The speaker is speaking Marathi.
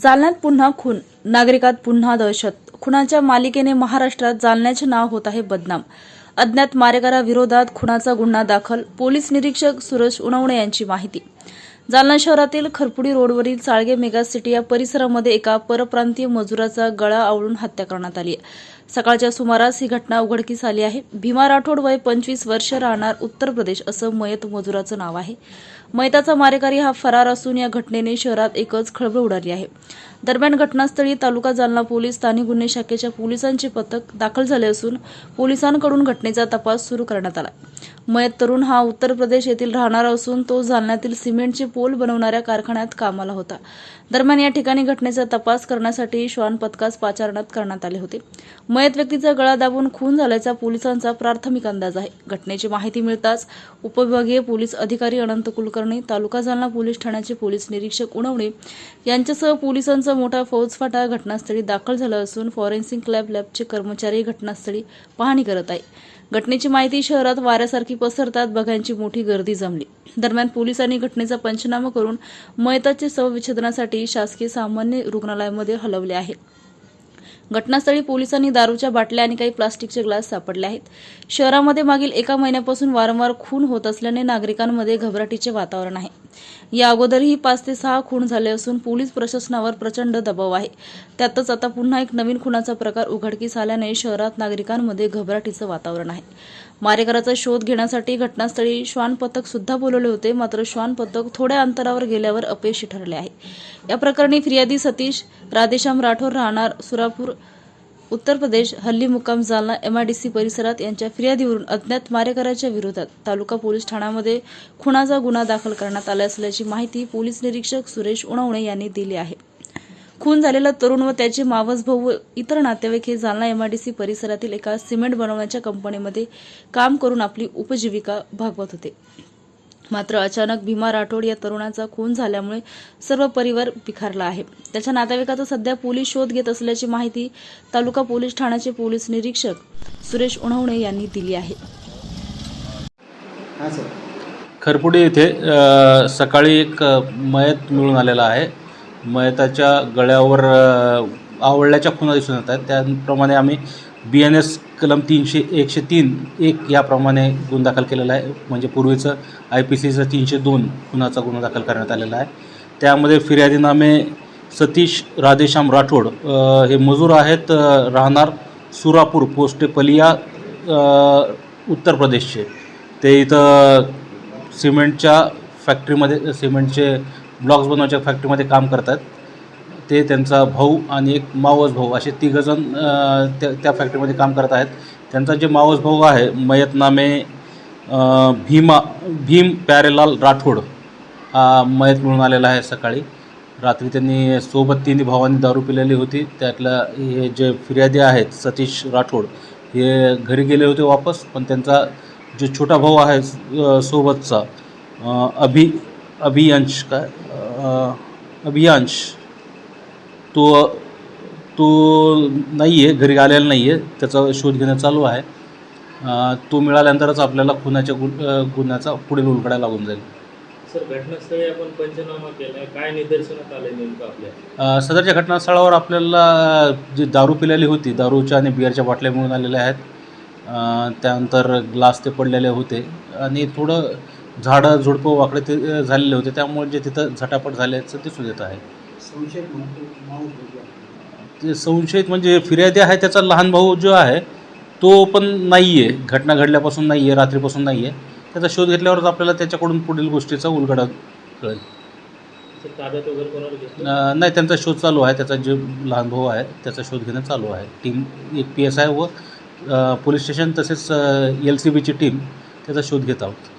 जालन्यात पुन्हा खून. नागरिकात पुन्हा दहशत. खुनाच्या मालिकेने महाराष्ट्रात जालन्याचे नाव होत आहे बदनाम. अज्ञात मारेकराविरोधात खुनाचा गुन्हा दाखल पोलीस निरीक्षक सुरेश उणवणे यांची माहिती. जालना शहरातील खरपुडी रोडवरील चाळगे मेगा सिटी या परिसरामध्ये एका परप्रांतीय मजुराचा गळा आवळून हत्या करण्यात आली आहे. सकाळच्या सुमारास ही घटना उघडकीस आली आहे. भीमा राठोड वय पंचवीस वर्ष राहणार उत्तर प्रदेश असं मयत मजुराचं नाव आहे. मयताचा मारेकरी हा फरार असून या घटनेने शहरात एकच खळबळ उडाली आहे. दरम्यान घटनास्थळी तालुका जालना पोलीस स्थानिक गुन्हे शाखेच्या पोलिसांचे पथक दाखल झाले असून पोलिसांकडून घटनेचा तपास सुरू करण्यात आला. मयत तरुण हा उत्तर प्रदेश येथील राहणारा असून तो जालन्यातील सिमेंटचे पोल बनवणाऱ्या कारखान्यात कामाला होता. दरम्यान या ठिकाणी घटनेचा तपास करण्यासाठी श्वान पथकास पाचारण्यात करण्यात आले होते. मयत व्यक्तीचा गळा दाबून खून झाल्याचा पोलिसांचा प्राथमिक अंदाज आहे. घटनेची माहिती मिळताच उपविभागीय पोलीस अधिकारी अनंत कुलकर्णी तालुका जालना पोलीस ठाण्याचे पोलीस निरीक्षक उणवणे यांच्यासह पोलिसांचा मोठा फौजफाटा घटनास्थळी दाखल झाला असून फॉरेन्सिक लॅब लॅबचे कर्मचारी घटनास्थळी पाहणी करत आहे. घटनेची माहिती शहरात वाऱ्यासारखी पसरतात बघांची मोठी गर्दी जमली. दरम्यान पोलिसांनी घटनेचा पंचनामा करून मयताचे शवविच्छेदनासाठी शासकीय सामान्य रुग्णालयामध्ये हलवले आहे. घटनास्थळी पोलिसांनी दारूच्या बाटल्या आणि काही प्लास्टिकचे ग्लास सापडले आहेत. शहरामध्ये मागील एका महिन्यापासून वारंवार खून होत असल्याने नागरिकांमध्ये घबराटीचे वातावरण आहे. या अगोदरही पाच ते सहा खून झाले असून पोलीस प्रशासनावर प्रचंड दबाव आहे. त्यातच आता पुन्हा एक नवीन खुनाचा प्रकार उघडकीस आल्याने शहरात नागरिकांमध्ये घबराटीचं वातावरण आहे. मारेकराचा शोध घेण्यासाठी घटनास्थळी श्वान पथक सुद्धा बोलवले होते मात्र श्वान पथक थोड्या अंतरावर गेल्यावर अपयशी ठरले आहे. या प्रकरणी फिर्यादी सतीश राधेश्याम राठोर राहणार सुरापूर उत्तर प्रदेश हल्ली मुक्काम जालना एमआयडीसी परिसरात यांच्या फिर्यादीवरून अज्ञात मारेकराच्या विरोधात तालुका पोलीस ठाण्यामध्ये खुणाचा गुन्हा दाखल करण्यात आला असल्याची माहिती पोलीस निरीक्षक सुरेश उणवणे यांनी दिली आहे. खून झालेला तरुण व त्याचे मावस भाऊ व इतर नातेवाईक हे जालना एमआरडीसी परिसरातील एका सिमेंट बनवण्याच्या कंपनीमध्ये काम करून आपली उपजीविका भागवत होते. मात्र अचानक भीमा राठोड या तरुणाचा खून झाल्यामुळे सर्व परिवार बिखारला आहे. त्याच्या नातेवाईकाचा सध्या पोलीस शोध घेत असल्याची माहिती तालुका पोलीस ठाण्याचे पोलीस निरीक्षक सुरेश उणवणे यांनी दिली आहे. खरपुडी येथे सकाळी एक मयत मिळून आलेला आहे. मयताच्या गळ्यावर आवडल्याच्या आवळल्याच्या खुणा दिसून येत आहेत त्याप्रमाणे आम्ही बी एन एस कलम तीनशे एकशे तीन एक याप्रमाणे गुन्हा दाखल केलेला आहे. म्हणजे पूर्वीचं आय पी सीचं तीनशे दोन खुनाचा गुन्हा दाखल करण्यात आलेला आहे. त्यामध्ये फिर्यादीनामे सतीश राधेश्याम राठोड हे मजूर आहेत राहणार सुरापूर पोस्टे पलिया उत्तर प्रदेशचे. ते इथं सिमेंटच्या फॅक्टरीमध्ये सिमेंटचे ब्लॉक्स बनवायच्या फॅक्टरीमध्ये काम करतात. ते त्यांचा भाऊ आणि एक मावस भाऊ असे तिघंजण त्या त्या फॅक्टरीमध्ये काम करत आहेत. त्यांचा जे मावस भाऊ आहे मयत नामे भीमा भीम प्यारेलाल राठोड हा मयत मिळून आलेला आहे सकाळी. रात्री त्यांनी सोबत तिन्ही भावांनी दारू पिलेली होती. त्यातल्या हे जे फिर्यादी आहेत सतीश राठोड हे घरी गेले होते वापस पण त्यांचा जो छोटा भाऊ आहे सोबतचा अभि अभियांश काय? अभियांश। तो तो नाही आहे घरी आलेला नाही आहे त्याचा शोध घेणं चालू आहे. तो मिळाल्यानंतरच आपल्याला खुनाच्या गु गुन्ह्याचा पुढील उलगडा लागून जाईल. सर घटनास्थळी आपण पंचनामा केला काय निदर्शनात नेमकं आपल्या सदरच्या घटनास्थळावर आपल्याला जी दारू पिलेली होती दारूच्या आणि बिअरच्या बाटल्या मिळून आलेल्या आहेत. त्यानंतर ग्लास ते पडलेले होते. आणि थोडं झाडं झुडपं वाकडे ते झालेले होते. त्यामुळे जे तिथं झटापट झाल्याचं दिसून येत आहे. संशयित बघूया. ते संशयित म्हणजे फिर्यादी आहे त्याचा लहान भाऊ जो आहे तो पण नाही आहे घटना घडल्यापासून नाही आहे रात्रीपासून नाही आहे त्याचा शोध घेतल्यावरच आपल्याला त्याच्याकडून पुढील गोष्टीचा उलगडा कळेल. सर ताब्यात वगैरे कोणाला घेतलं? अ, नाही त्यांचा शोध चालू आहे. त्याचा जे लहान भाऊ आहे त्याचा शोध घेणं चालू आहे. टीम एक पी एस आय व अ, पोलीस स्टेशन तसेच एल सी बीची टीम त्याचा शोध घेत आहोत.